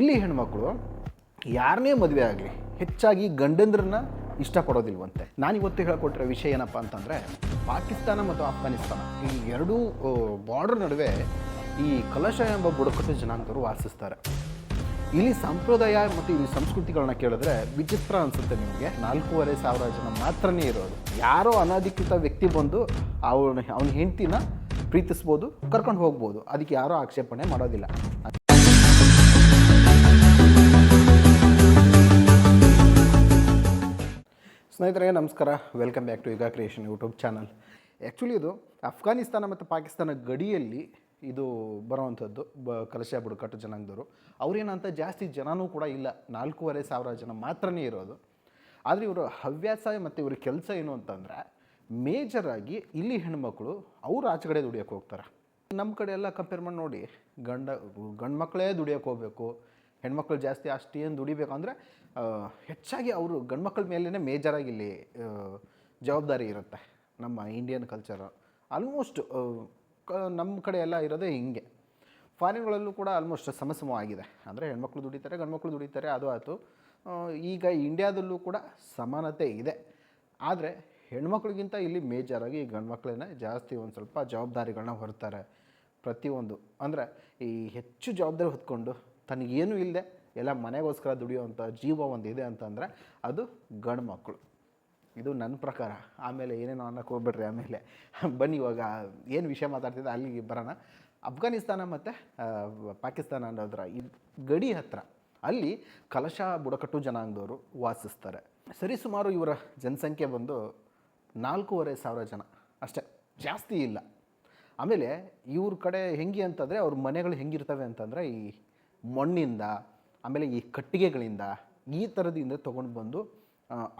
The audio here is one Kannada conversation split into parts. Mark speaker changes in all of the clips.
Speaker 1: ಇಲ್ಲಿ ಹೆಣ್ಮಕ್ಳು ಯಾರನ್ನೇ ಮದುವೆ ಆಗಲಿ, ಹೆಚ್ಚಾಗಿ ಗಂಡಂದ್ರನ್ನ ಇಷ್ಟಪಡೋದಿಲ್ವಂತೆ. ನಾನಿವತ್ತು ಹೇಳಿಕೊಟ್ಟಿರೋ ವಿಷಯ ಏನಪ್ಪ ಅಂತಂದರೆ, ಪಾಕಿಸ್ತಾನ ಮತ್ತು ಆಫ್ಘಾನಿಸ್ತಾನ, ಈ ಎರಡೂ ಬಾರ್ಡರ್ ನಡುವೆ ಈ ಕಲಶ ಎಂಬ ಬುಡಕಟ್ಟು ಜನಾಂಗದವರು ವಾಸಿಸ್ತಾರೆ. ಇಲ್ಲಿ ಸಂಪ್ರದಾಯ ಮತ್ತು ಇಲ್ಲಿ ಸಂಸ್ಕೃತಿಗಳನ್ನ ಕೇಳಿದ್ರೆ ವಿಚಿತ್ರ ಅನಿಸುತ್ತೆ ನಿಮಗೆ. ನಾಲ್ಕೂವರೆ ಸಾವಿರ ಜನ ಮಾತ್ರನೇ ಇರೋದು. ಯಾರೋ ಅನಧಿಕೃತ ವ್ಯಕ್ತಿ ಬಂದು ಅವನ ಅವನ ಹೆಂಡ್ತಿನ ಪ್ರೀತಿಸ್ಬೋದು, ಕರ್ಕೊಂಡು ಹೋಗ್ಬೋದು. ಅದಕ್ಕೆ ಯಾರೂ ಆಕ್ಷೇಪಣೆ ಮಾಡೋದಿಲ್ಲ. ಸ್ನೇಹಿತರೆ, ನಮಸ್ಕಾರ. Welcome back to Yuga creation YouTube channel actually ಇದು ಅಫ್ಘಾನಿಸ್ತಾನ ಮತ್ತು ಪಾಕಿಸ್ತಾನ ಗಡಿಯಲ್ಲಿ ಇದು ಬರೋವಂಥದ್ದು, ಬ, ಕಲಶ ಬುಡಕಟ್ಟು ಜನಾಂಗದವರು. ಅವ್ರೇನಂತ ಜಾಸ್ತಿ ಜನನೂ ಕೂಡ ಇಲ್ಲ. ನಾಲ್ಕೂವರೆ ಸಾವಿರ ಜನ ಮಾತ್ರನೇ ಇರೋದು. ಆದರೆ ಇವರು ಹವ್ಯಾಸ ಮತ್ತು ಇವ್ರ ಕೆಲಸ ಏನು ಅಂತಂದರೆ ಮೇಜರಾಗಿ ಇಲ್ಲಿ ಹೆಣ್ಮಕ್ಳು ಅವ್ರು ಆಚೆ ಕಡೆ ದುಡಿಯೋಕೆ ಹೋಗ್ತಾರೆ. ನಮ್ಮ ಕಡೆ ಎಲ್ಲ ಕಂಪೇರ್ ಮಾಡಿ ನೋಡಿ, ಗಂಡ ಗಂಡು ಮಕ್ಕಳೇ ದುಡಿಯೋಕೆ ಹೋಗಬೇಕು. ಹೆಣ್ಮಕ್ಳು ಜಾಸ್ತಿ ಅಷ್ಟೇನು ದುಡಿಬೇಕು ಅಂದರೆ ಹೆಚ್ಚಾಗಿ ಅವರು ಗಂಡ್ಮಕ್ಳ ಮೇಲೇ ಮೇಜರಾಗಿ ಇಲ್ಲಿ ಜವಾಬ್ದಾರಿ ಇರುತ್ತೆ ನಮ್ಮ ಇಂಡಿಯನ್ ಕಲ್ಚರ್ ಆಲ್ಮೋಸ್ಟ್ ನಮ್ಮ ಕಡೆ ಎಲ್ಲ ಇರೋದೇ ಹಿಂಗೆ. ಫಾರಿನ್ಗಳಲ್ಲೂ ಕೂಡ ಆಲ್ಮೋಸ್ಟ್ ಸಮಸಮವಾಗಿದೆ. ಅಂದರೆ ಹೆಣ್ಮಕ್ಳು ದುಡಿತಾರೆ, ಗಂಡ್ಮಕ್ಳು ದುಡಿತಾರೆ, ಅದು ಆಯಿತು. ಈಗ ಇಂಡಿಯಾದಲ್ಲೂ ಕೂಡ ಸಮಾನತೆ ಇದೆ. ಆದರೆ ಹೆಣ್ಮಕ್ಳಿಗಿಂತ ಇಲ್ಲಿ ಮೇಜರಾಗಿ ಗಂಡ್ಮಕ್ಳೇ ಜಾಸ್ತಿ ಒಂದು ಸ್ವಲ್ಪ ಜವಾಬ್ದಾರಿಗಳನ್ನ ಹೊರ್ತಾರೆ ಪ್ರತಿಯೊಂದು. ಅಂದರೆ ಈ ಹೆಚ್ಚು ಜವಾಬ್ದಾರಿ ಹೊತ್ಕೊಂಡು ತನಗೇನು ಇಲ್ಲದೆ ಎಲ್ಲ ಮನೆಗೋಸ್ಕರ ದುಡಿಯೋವಂಥ ಜೀವ ಒಂದು ಇದೆ ಅಂತಂದರೆ ಅದು ಗಂಡು ಮಕ್ಕಳು. ಇದು ನನ್ನ ಪ್ರಕಾರ. ಆಮೇಲೆ ಏನೇನೋ ಅನ್ನಕ್ಕೆ ಹೋಗ್ಬಿಡ್ರಿ ಆಮೇಲೆ. ಬನ್ನಿ ಇವಾಗ ಏನು ವಿಷಯ ಮಾತಾಡ್ತಿದ್ದೆ ಅಲ್ಲಿಗೆ ಬರೋಣ. ಅಫ್ಘಾನಿಸ್ತಾನ ಮತ್ತು ಪಾಕಿಸ್ತಾನ ಅನ್ನೋದ್ರ ಈ ಗಡಿ ಹತ್ತಿರ ಅಲ್ಲಿ ಕಲಶ ಬುಡಕಟ್ಟು ಜನಾಂಗದವರು ವಾಸಿಸ್ತಾರೆ. ಸರಿಸುಮಾರು ಇವರ ಜನಸಂಖ್ಯೆ ಬಂದು ನಾಲ್ಕೂವರೆ ಸಾವಿರ ಜನ. ಅಷ್ಟೇ, ಜಾಸ್ತಿ ಇಲ್ಲ. ಆಮೇಲೆ ಇವ್ರ ಕಡೆ ಹೆಂಗೆ ಅಂತಂದರೆ ಅವ್ರ ಮನೆಗಳು ಹೆಂಗಿರ್ತವೆ ಅಂತಂದರೆ ಈ ಮಣ್ಣಿಂದ, ಆಮೇಲೆ ಈ ಕಟ್ಟಿಗೆಗಳಿಂದ ಈ ಥರದಿಂದ ತೊಗೊಂಡು ಬಂದು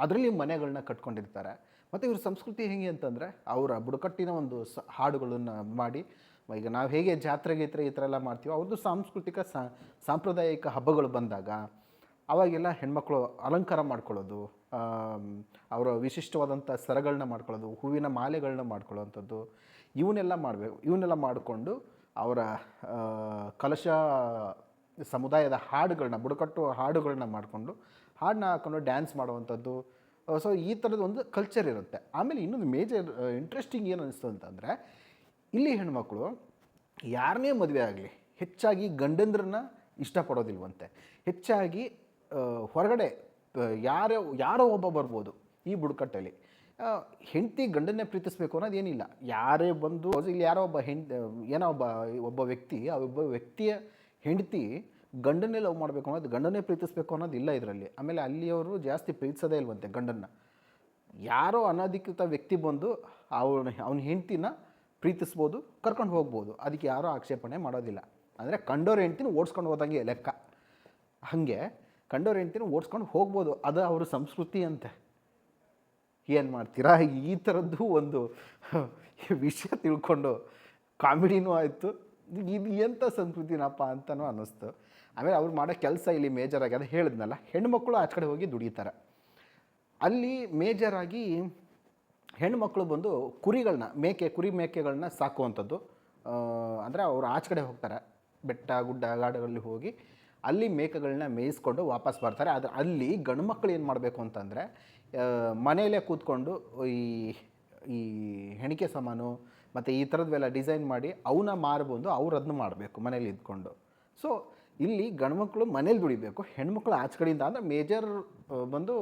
Speaker 1: ಅದರಲ್ಲಿ ಮನೆಗಳನ್ನ ಕಟ್ಕೊಂಡಿರ್ತಾರೆ. ಮತ್ತು ಇವ್ರ ಸಂಸ್ಕೃತಿ ಹೇಗೆ ಅಂತಂದರೆ, ಅವರ ಬುಡಕಟ್ಟಿನ ಒಂದು ಸ, ಹಾಡುಗಳನ್ನು ಮಾಡಿ, ಈಗ ನಾವು ಹೇಗೆ ಜಾತ್ರೆ ಗೀತ್ರೆ ಈ ಥರ ಎಲ್ಲ ಮಾಡ್ತೀವೋ ಅವ್ರದ್ದು ಸಾಂಸ್ಕೃತಿಕ ಸಾಂಪ್ರದಾಯಿಕ ಹಬ್ಬಗಳು ಬಂದಾಗ, ಅವಾಗೆಲ್ಲ ಹೆಣ್ಮಕ್ಳು ಅಲಂಕಾರ ಮಾಡ್ಕೊಳ್ಳೋದು ಅವರ ವಿಶಿಷ್ಟವಾದಂಥ ಸರಗಳನ್ನ ಮಾಡ್ಕೊಳ್ಳೋದು, ಹೂವಿನ ಮಾಲೆಗಳನ್ನ ಮಾಡ್ಕೊಳ್ಳೋವಂಥದ್ದು ಇವನ್ನೆಲ್ಲ ಮಾಡಬೇಕು, ಇವನ್ನೆಲ್ಲ ಮಾಡಿಕೊಂಡು ಅವರ ಕಲಶ ಸಮುದಾಯದ ಹಾಡುಗಳನ್ನ, ಬುಡಕಟ್ಟು ಹಾಡುಗಳನ್ನ ಮಾಡಿಕೊಂಡು, ಹಾಡನ್ನ ಹಾಕೊಂಡು ಡ್ಯಾನ್ಸ್ ಮಾಡುವಂಥದ್ದು. ಸೊ ಈ ಥರದ ಒಂದು ಕಲ್ಚರ್ ಇರುತ್ತೆ. ಆಮೇಲೆ ಇನ್ನೊಂದು ಮೇಜರ್ ಇಂಟ್ರೆಸ್ಟಿಂಗ್ ಏನು ಅನಿಸ್ತು ಅಂತಂದರೆ, ಇಲ್ಲಿ ಹೆಣ್ಮಕ್ಳು ಯಾರನ್ನೇ ಮದುವೆ ಆಗಲಿ, ಹೆಚ್ಚಾಗಿ ಗಂಡಂದ್ರನ್ನ ಇಷ್ಟಪಡೋದಿಲ್ವಂತೆ. ಹೆಚ್ಚಾಗಿ ಹೊರಗಡೆ ಯಾರ, ಯಾರೋ ಒಬ್ಬ ಬರ್ಬೋದು ಈ ಬುಡಕಟ್ಟಲ್ಲಿ. ಹೆಂಡತಿ ಗಂಡನ್ನೇ ಪ್ರೀತಿಸ್ಬೇಕು ಅನ್ನೋದೇನಿಲ್ಲ ಯಾರೇ ಬಂದು ಇಲ್ಲಿ ಯಾರೋ ಒಬ್ಬ ಹೆಂಡ್ ಏನೋ ಒಬ್ಬ ಒಬ್ಬ ವ್ಯಕ್ತಿ, ಆ ಒಬ್ಬ ವ್ಯಕ್ತಿಯ ಹೆಂಡತಿ ಗಂಡನ್ನೇ ಲವ್ ಮಾಡಬೇಕು ಅನ್ನೋದು, ಗಂಡನ್ನೇ ಪ್ರೀತಿಸ್ಬೇಕು ಅನ್ನೋದು ಇಲ್ಲ ಇದರಲ್ಲಿ. ಆಮೇಲೆ ಅಲ್ಲಿಯವರು ಜಾಸ್ತಿ ಪ್ರೀತಿಸೋದೇ ಇಲ್ವಂತೆ ಗಂಡನ್ನು. ಯಾರೋ ಅನಧಿಕೃತ ವ್ಯಕ್ತಿ ಬಂದು ಅವನ ಅವನ ಹೆಂಡ್ತಿನ ಪ್ರೀತಿಸ್ಬೋದು, ಕರ್ಕೊಂಡು ಹೋಗ್ಬೋದು. ಅದಕ್ಕೆ ಯಾರೂ ಆಕ್ಷೇಪಣೆ ಮಾಡೋದಿಲ್ಲ. ಅಂದರೆ ಕಂಡೋರು ಹೆಂಡ್ತಿನ ಓಡಿಸ್ಕೊಂಡು ಹೋದಂಗೆ ಲೆಕ್ಕ. ಹಾಗೆ ಕಂಡೋರು ಹೆಂಡ್ತಿನ ಓಡಿಸ್ಕೊಂಡು ಹೋಗ್ಬೋದು. ಅದು ಅವ್ರ ಸಂಸ್ಕೃತಿ ಅಂತೆ. ಏನು ಮಾಡ್ತೀರಾ? ಈ ಥರದ್ದು ಒಂದು ವಿಷಯ ತಿಳ್ಕೊಂಡು ಕಾಮಿಡಿನೂ ಆಯಿತು. ಇದು ಎಂಥ ಸಂಸ್ಕೃತಿನಪ್ಪ ಅಂತನೂ ಅನ್ನಿಸ್ತು. ಆಮೇಲೆ ಅವ್ರು ಮಾಡೋ ಕೆಲಸ ಇಲ್ಲಿ ಮೇಜರಾಗಿ ಅದು ಹೇಳಿದ್ನಲ್ಲ, ಹೆಣ್ಮಕ್ಳು ಆಚೆ ಕಡೆ ಹೋಗಿ ದುಡಿತಾರೆ. ಅಲ್ಲಿ ಮೇಜರಾಗಿ ಹೆಣ್ಮಕ್ಳು ಬಂದು ಕುರಿಗಳನ್ನ ಮೇಕೆ, ಕುರಿ ಮೇಕೆಗಳನ್ನ ಸಾಕುವಂಥದ್ದು. ಅಂದರೆ ಅವರು ಆಚೆ ಕಡೆ ಹೋಗ್ತಾರೆ, ಬೆಟ್ಟ, ಗುಡ್ಡ ಗಾಡುಗಳಲ್ಲಿ ಹೋಗಿ ಅಲ್ಲಿ ಮೇಕೆಗಳನ್ನ ಮೇಯಿಸ್ಕೊಂಡು ವಾಪಸ್ ಬರ್ತಾರೆ. ಆದರೆ ಅಲ್ಲಿ ಗಂಡು ಮಕ್ಕಳು ಏನು ಮಾಡಬೇಕು ಅಂತಂದರೆ ಮನೆಯಲ್ಲೇ ಕೂತ್ಕೊಂಡು ಈ ಈ ಹೆಣಿಕೆ ಸಾಮಾನು ಮತ್ತು ಈ ಥರದ್ವೆಲ್ಲ ಡಿಸೈನ್ ಮಾಡಿ ಅವನ್ನ ಮಾರ್ಬಂದು ಅವ್ರು ಅದನ್ನ ಮಾಡಬೇಕು, ಮನೇಲಿ ಇದ್ಕೊಂಡು. ಸೊ ಇಲ್ಲಿ ಗಂಡ್ಮಕ್ಳು ಮನೇಲಿ ದುಡಿಬೇಕು, ಹೆಣ್ಮಕ್ಳು ಆಚೆ ಕಡೆಯಿಂದ ಅಂದರೆ ಮೇಜರ್ ಬಂದು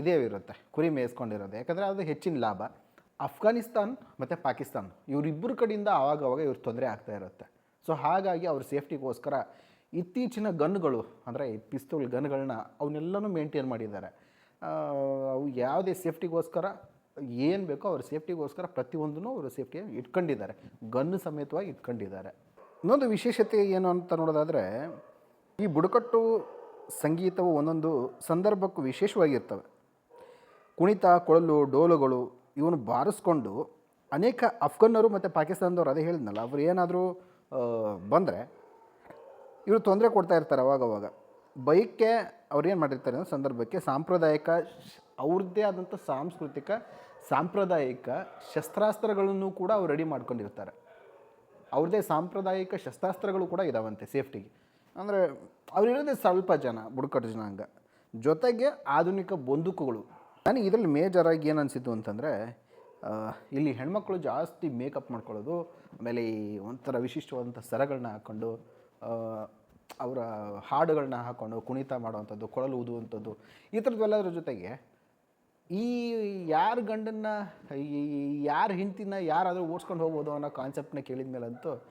Speaker 1: ಇದೇ ಇರುತ್ತೆ, ಕುರಿ ಮೇಯಿಸ್ಕೊಂಡಿರೋದು. ಯಾಕಂದರೆ ಅದು ಹೆಚ್ಚಿನ ಲಾಭ. ಅಫ್ಘಾನಿಸ್ತಾನ್ ಮತ್ತು ಪಾಕಿಸ್ತಾನ್, ಇವರಿಬ್ಬರ ಕಡೆಯಿಂದ ಆವಾಗ ಅವಾಗ ಇವ್ರ ತೊಂದರೆ ಆಗ್ತಾ ಇರುತ್ತೆ. ಸೊ ಹಾಗಾಗಿ ಅವ್ರ ಸೇಫ್ಟಿಗೋಸ್ಕರ ಇತ್ತೀಚಿನ ಗನ್ಗಳು, ಅಂದರೆ ಈ ಪಿಸ್ತೂಲ್ ಗನ್ಗಳನ್ನ ಅವನ್ನೆಲ್ಲನೂ ಮೇಂಟೈನ್ ಮಾಡಿದ್ದಾರೆ. ಅವು ಯಾವುದೇ ಸೇಫ್ಟಿಗೋಸ್ಕರ ಏನು ಬೇಕೋ ಅವ್ರ ಸೇಫ್ಟಿಗೋಸ್ಕರ ಪ್ರತಿಯೊಂದನ್ನು ಅವರು ಸೇಫ್ಟಿಯಾಗಿ ಇಟ್ಕೊಂಡಿದ್ದಾರೆ. ಗನ್ ಸಮೇತವಾಗಿ ಇಟ್ಕೊಂಡಿದ್ದಾರೆ. ಇನ್ನೊಂದು ವಿಶೇಷತೆ ಏನು ಅಂತ ನೋಡೋದಾದರೆ, ಈ ಬುಡಕಟ್ಟು ಸಂಗೀತವು ಒಂದೊಂದು ಸಂದರ್ಭಕ್ಕೂ ವಿಶೇಷವಾಗಿರ್ತವೆ. ಕುಣಿತ, ಕೊಳಲು, ಡೋಲುಗಳು ಇವನು ಬಾರಿಸ್ಕೊಂಡು ಅನೇಕ ಅಫ್ಘನ್ನರು ಮತ್ತು ಪಾಕಿಸ್ತಾನದವ್ರು ಅದೇ ಹೇಳಿದ್ನಲ್ಲ, ಅವ್ರು ಏನಾದರೂ ಬಂದರೆ ಇವರು ತೊಂದರೆ ಕೊಡ್ತಾ ಇರ್ತಾರೆ ಅವಾಗವಾಗ. ಬೈಕ್ಗೆ ಅವ್ರು ಏನು ಮಾಡಿರ್ತಾರೆ ಅನ್ನೋ ಸಂದರ್ಭಕ್ಕೆ ಸಾಂಪ್ರದಾಯಿಕ ಅವ್ರದ್ದೇ ಆದಂಥ ಸಾಂಸ್ಕೃತಿಕ, ಸಾಂಪ್ರದಾಯಿಕ ಶಸ್ತ್ರಾಸ್ತ್ರಗಳನ್ನು ಕೂಡ ಅವ್ರು ರೆಡಿ ಮಾಡ್ಕೊಂಡಿರ್ತಾರೆ. ಅವ್ರದ್ದೇ ಸಾಂಪ್ರದಾಯಿಕ ಶಸ್ತ್ರಾಸ್ತ್ರಗಳು ಕೂಡ ಇದಾವಂತೆ ಸೇಫ್ಟಿಗೆ. ಅಂದರೆ ಅವರಿರೋದೇ ಸ್ವಲ್ಪ ಜನ, ಬುಡಕಟ್ಟು ಜನಾಂಗ. ಜೊತೆಗೆ ಆಧುನಿಕ ಬಂದೂಕುಗಳು. ನನಗೆ ಇದರಲ್ಲಿ ಮೇಜರಾಗಿ ಏನು ಅನಿಸಿತು ಅಂತಂದರೆ ಇಲ್ಲಿ ಹೆಣ್ಮಕ್ಳು ಜಾಸ್ತಿ ಮೇಕಪ್ ಮಾಡ್ಕೊಳ್ಳೋದು, ಆಮೇಲೆ ಈ ಒಂಥರ ವಿಶಿಷ್ಟವಾದಂಥ ಸರಗಳನ್ನ ಹಾಕ್ಕೊಂಡು ಅವರ ಹಾಡುಗಳನ್ನ ಹಾಕ್ಕೊಂಡು ಕುಣಿತ ಮಾಡುವಂಥದ್ದು, ಕೊಳಲು ಊದುವಂಥದ್ದು, ಈ ಥರದ್ದೆಲ್ಲದ್ರ ಜೊತೆಗೆ ಈ ಯಾರ ಗಂಡನ್ನ ಯಾರ ಹೆಂಡ್ತಿನ ಯಾರಾದರೂ ಓಡಿಸ್ಕೊಂಡು ಹೋಗ್ಬೋದು ಅನ್ನೋ ಕಾನ್ಸೆಪ್ಟ್ನ ಕೇಳಿದ ಮೇಲಂತೂ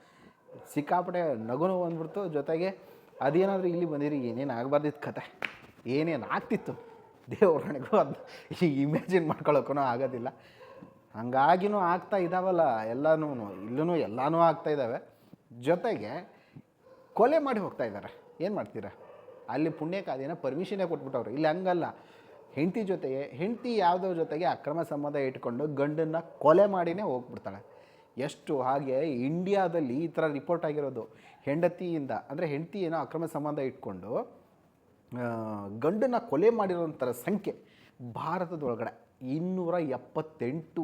Speaker 1: ಸಿಕ್ಕಾಪಟ್ಟೆ ನಗುನು ಬಂದ್ಬಿಡ್ತು. ಜೊತೆಗೆ ಅದೇನಾದರೂ ಇಲ್ಲಿ ಬಂದಿರಿ ಏನೇನು ಆಗಬಾರ್ದಿತ್ತು ಕತೆ. ಏನೇನು ಆಗ್ತಿತ್ತು? ದೇವ್ರಣೆಗೂ ಅದು ಇಮ್ಯಾಜಿನ್ ಮಾಡ್ಕೊಳಕ್ಕೂ ಆಗೋದಿಲ್ಲ. ಹಂಗಾಗಿನೂ ಆಗ್ತಾ ಇದ್ದಾವಲ್ಲ ಎಲ್ಲನೂ ಇಲ್ಲೂ ಎಲ್ಲನೂ ಆಗ್ತಾ ಇದ್ದಾವೆ ಜೊತೆಗೆ ಕೊಲೆ ಮಾಡಿ ಹೋಗ್ತಾ ಇದ್ದಾರೆ ಏನು ಮಾಡ್ತೀರಾ? ಅಲ್ಲಿ ಪುಣ್ಯಕ್ಕೆ ಅದೇನೋ ಪರ್ಮಿಷನೇ ಕೊಟ್ಬಿಟ್ಟವ್ರು. ಇಲ್ಲಿ ಹಂಗಲ್ಲ. ಹೆಂಡತಿ ಜೊತೆಗೆ, ಹೆಂಡತಿ ಯಾವುದೋ ಜೊತೆಗೆ ಅಕ್ರಮ ಸಂಬಂಧ ಇಟ್ಕೊಂಡು ಗಂಡನ್ನು ಕೊಲೆ ಮಾಡಿನೇ ಹೋಗ್ಬಿಡ್ತಾಳೆ. ಎಷ್ಟು ಹಾಗೆ ಇಂಡಿಯಾದಲ್ಲಿ ಈ ಥರ ರಿಪೋರ್ಟ್ ಆಗಿರೋದು. ಹೆಂಡತಿಯಿಂದ, ಅಂದರೆ ಹೆಂಡತಿ ಏನೋ ಅಕ್ರಮ ಸಂಬಂಧ ಇಟ್ಕೊಂಡು ಗಂಡನ್ನು ಕೊಲೆ ಮಾಡಿರೋಂಥರ ಸಂಖ್ಯೆ ಭಾರತದೊಳಗಡೆ ಇನ್ನೂರ ಎಪ್ಪತ್ತೆಂಟು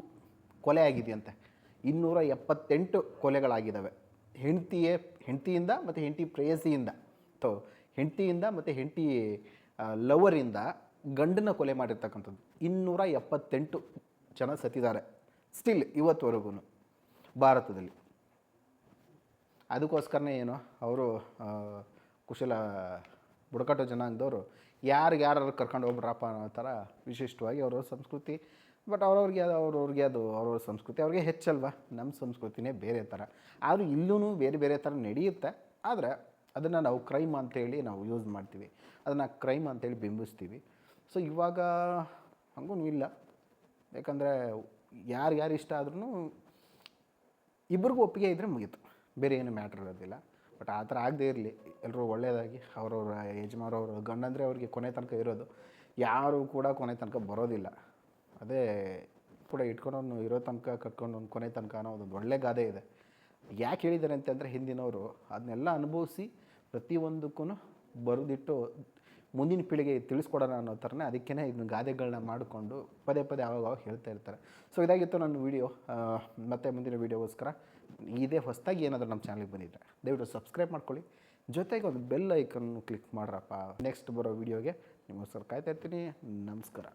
Speaker 1: ಕೊಲೆ ಆಗಿದೆಯಂತೆ. ಇನ್ನೂರ ಎಪ್ಪತ್ತೆಂಟು ಕೊಲೆಗಳಾಗಿದ್ದಾವೆ. ಹೆಂಡತಿಯೇ, ಹೆಂಡತಿಯಿಂದ ಮತ್ತು ಹೆಂಡತಿ ಪ್ರೇಯಸಿಯಿಂದ. ತೋ ಹೆಂಡತಿಯಿಂದ ಮತ್ತು ಹೆಂಡತಿ ಲವರಿಂದ ಗಂಡನ ಕೊಲೆ ಮಾಡಿರ್ತಕ್ಕಂಥದ್ದು. ಇನ್ನೂರ ಎಪ್ಪತ್ತೆಂಟು ಜನ ಸತ್ತಿದ್ದಾರೆ. ಸ್ಟಿಲ್ ಇವತ್ತುವರೆಗೂ ಭಾರತದಲ್ಲಿ. ಅದಕ್ಕೋಸ್ಕರನೇ ಏನು, ಅವರು ಕುಶಲ ಬುಡಕಟ್ಟು ಜನಾಂಗದವರು ಯಾರಿಗೆ ಯಾರು ಕರ್ಕೊಂಡು ಹೋಗ್ಬಿಡ್ರಪ್ಪ ಅನ್ನೋ ಥರ ವಿಶಿಷ್ಟವಾಗಿ ಅವ್ರವ್ರ ಸಂಸ್ಕೃತಿ, ಬಟ್ ಅವ್ರವ್ರಿಗೆ ಅದು ಅವ್ರವ್ರಿಗೆ ಅದು, ಅವ್ರವ್ರ ಸಂಸ್ಕೃತಿ ಅವ್ರಿಗೆ ಹೆಚ್ಚಲ್ವ? ನಮ್ಮ ಸಂಸ್ಕೃತಿನೇ ಬೇರೆ ಥರ. ಆದರೂ ಇಲ್ಲೂ ಬೇರೆ ಬೇರೆ ಥರ ನಡೆಯುತ್ತೆ. ಆದರೆ ಅದನ್ನು ನಾವು ಕ್ರೈಮ್ ಅಂತೇಳಿ ನಾವು ಯೂಸ್ ಮಾಡ್ತೀವಿ. ಅದನ್ನು ಕ್ರೈಮ್ ಅಂತೇಳಿ ಬಿಂಬಿಸ್ತೀವಿ. ಸೊ ಇವಾಗ ಹಂಗೂ ಇಲ್ಲ. ಯಾಕಂದರೆ ಯಾರು ಯಾರು ಇಷ್ಟ ಆದ್ರೂ ಇಬ್ಬರಿಗೂ ಒಪ್ಪಿಗೆ ಇದ್ದರೆ ಮುಗೀತು. ಬೇರೆ ಏನು ಮ್ಯಾಟ್ರ್ ಇರೋದಿಲ್ಲ. ಬಟ್ ಆ ಥರ ಆಗದೇ ಇರಲಿ. ಎಲ್ಲರೂ ಒಳ್ಳೆಯದಾಗಿ ಅವ್ರವ್ರ ಯಜಮಾನವ್ರ ಗಂಡಂದರೆ ಅವ್ರಿಗೆ ಕೊನೆ ತನಕ ಇರೋದು. ಯಾರು ಕೂಡ ಕೊನೆ ತನಕ ಬರೋದಿಲ್ಲ. ಅದೇ ಕೂಡ ಇಟ್ಕೊಂಡವನು ಇರೋ ತನಕ ಕಟ್ಕೊಂಡು ಕೊನೆ ತನಕ ಅನ್ನೋ ಒಂದು ಒಳ್ಳೆ ಗಾದೆ ಇದೆ. ಯಾಕೆ ಹೇಳಿದ್ದಾರೆ ಅಂತಂದರೆ ಹಿಂದಿನವರು ಅದನ್ನೆಲ್ಲ ಅನುಭವಿಸಿ ಪ್ರತಿಯೊಂದಕ್ಕೂ ಬರೆದಿಟ್ಟು ಮುಂದಿನ ಪೀಳಿಗೆ ತಿಳಿಸ್ಕೊಡೋಣ ಅನ್ನೋ ಥರನೇ ಅದಕ್ಕೇ ಇದನ್ನ ಗಾದೆಗಳನ್ನ ಮಾಡಿಕೊಂಡು ಪದೇ ಪದೇ ಆವಾಗ ಹೇಳ್ತಾ ಇರ್ತಾರೆ. ಸೊ ಇದಾಗಿತ್ತು ನನ್ನ ವಿಡಿಯೋ ಮತ್ತೆ ಮುಂದಿನ ವೀಡಿಯೋಗೋಸ್ಕರ ಇದೇ ಹೊಸದಾಗಿ ಏನಾದರೂ ನಮ್ಮ ಚಾನಲ್ಗೆ ಬಂದಿದ್ದರೆ ದಯವಿಟ್ಟು ಸಬ್ಸ್ಕ್ರೈಬ್ ಮಾಡ್ಕೊಳ್ಳಿ. ಜೊತೆಗೆ ಒಂದು ಬೆಲ್ ಐಕನ್ ಕ್ಲಿಕ್ ಮಾಡ್ರಪ್ಪ. ನೆಕ್ಸ್ಟ್ ಬರೋ ವೀಡಿಯೋಗೆ ನಿಮಗೋಸ್ಕರ ಕಾಯ್ತಾ ಇರ್ತೀನಿ. ನಮಸ್ಕಾರ.